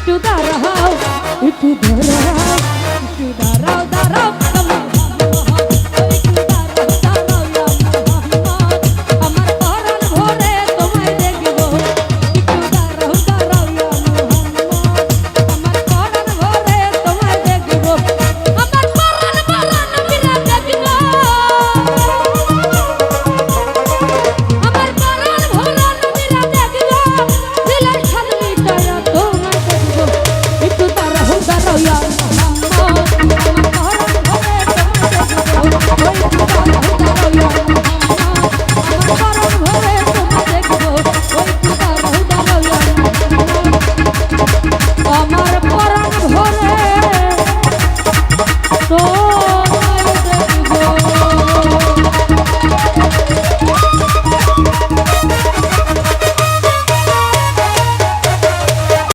একটু দাঁড়াও একটু দাঁড়াও